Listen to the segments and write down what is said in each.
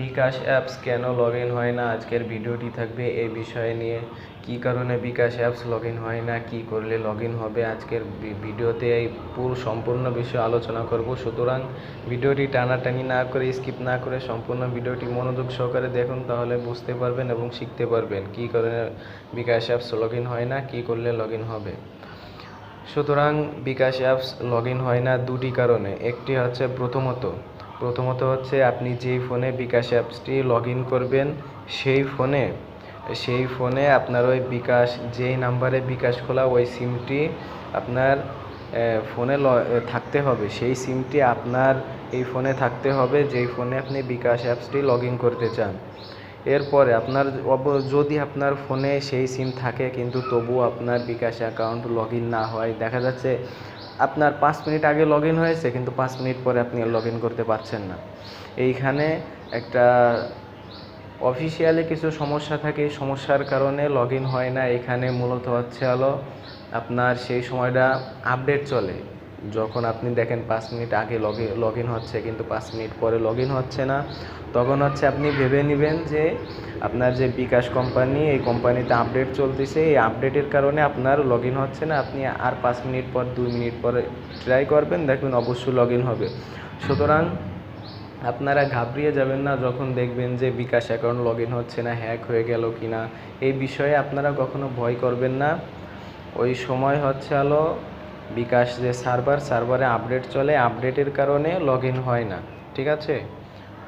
বিকাশ apps কেন log in হয় না? আজকের ভিডিওটি থাকবে এই বিষয়ে নিয়ে। কি কারণে বিকাশ অ্যাপস লগ ইন হয় না? কি করলে লগ ইন হবে? আজকের ভিডিওতে এই পুরো সম্পূর্ণ বিষয়ে আলোচনা করব। সুতরাং ভিডিওটি টানাটানি না করে, স্কিপ না করে সম্পূর্ণ ভিডিওটি মনোযোগ সহকারে দেখুন, তাহলে বুঝতে পারবেন এবং শিখতে পারবেন কি কারণে বিকাশ অ্যাপস লগ ইন হয় না, কি করলে লগ ইন হবে। সুতরাং বিকাশ অ্যাপস লগ ইন হয় না দুটি কারণে। একটি হচ্ছে প্রথমত প্রথমত হচ্ছে আপনি যেই ফোনে বিকাশ অ্যাপসটি লগ ইন করবেন, সেই ফোনে সেই ফোনে আপনার ওই বিকাশ, যেই নাম্বারে বিকাশ খোলা ওই সিমটি আপনার ফোনে থাকতে হবে। সেই সিমটি আপনার এই ফোনে থাকতে হবে, যেই ফোনে আপনি বিকাশ অ্যাপসটি লগ ইন করতে চান। এরপরে আপনার যদি আপনার ফোনে সেই সিম থাকে, কিন্তু তবুও আপনার বিকাশ অ্যাকাউন্ট লগ না হয়, দেখা যাচ্ছে আপনার পাঁচ মিনিট আগে লগ হয়েছে, কিন্তু পাঁচ মিনিট পরে আপনি লগ করতে পারছেন না। এইখানে একটা অফিসিয়ালি কিছু সমস্যা থাকে সমস্যার কারণে লগ হয় না। এখানে মূলত হচ্ছে হলো আপনার সেই সময়টা আপডেট চলে। যখন আপনি দেখেন পাঁচ মিনিট আগে লগ লগ ইন হচ্ছে কিন্তু পাঁচ মিনিট পরে লগ ইন হচ্ছে না, তখন হচ্ছে আপনি ভেবে নেবেন যে আপনার যে বিকাশ কোম্পানি এই কোম্পানিতে আপডেট চলতেছে, এই আপডেটের কারণে আপনার লগ ইন হচ্ছে না, আপনি আর পাঁচ মিনিট পর, দুই মিনিট পরে ট্রাই করবেন, দেখবেন অবশ্যই লগ ইন হবে। সুতরাং আপনারা ঘাবড়িয়ে যাবেন না যখন দেখবেন যে বিকাশ অ্যাকাউন্ট লগ ইন হচ্ছে না হ্যাক হয়ে গেল কি না এই বিষয়ে আপনারা কখনো ভয় করবেন না। ওই সময় হচ্ছে হলো বিকাশ যে সার্ভার, সার্ভারে আপডেট চলে, আপডেটের কারণে লগ হয় না, ঠিক আছে?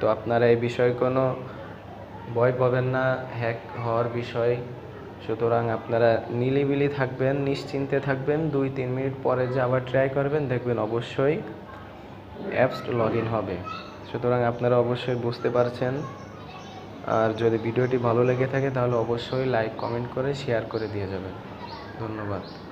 তো আপনারা এই বিষয়ে কোনো ভয় পাবেন না হ্যাক হওয়ার বিষয়। সুতরাং আপনারা নিলিবিলি থাকবেন, নিশ্চিন্তে থাকবেন, দুই, তিন মিনিট পরে যে আবার ট্রাই করবেন, দেখবেন অবশ্যই অ্যাপস লগ হবে। সুতরাং আপনারা অবশ্যই বুঝতে পারছেন। আর যদি ভিডিওটি ভালো লেগে থাকে, তাহলে অবশ্যই লাইক কমেন্ট করে শেয়ার করে দিয়ে যাবেন। ধন্যবাদ।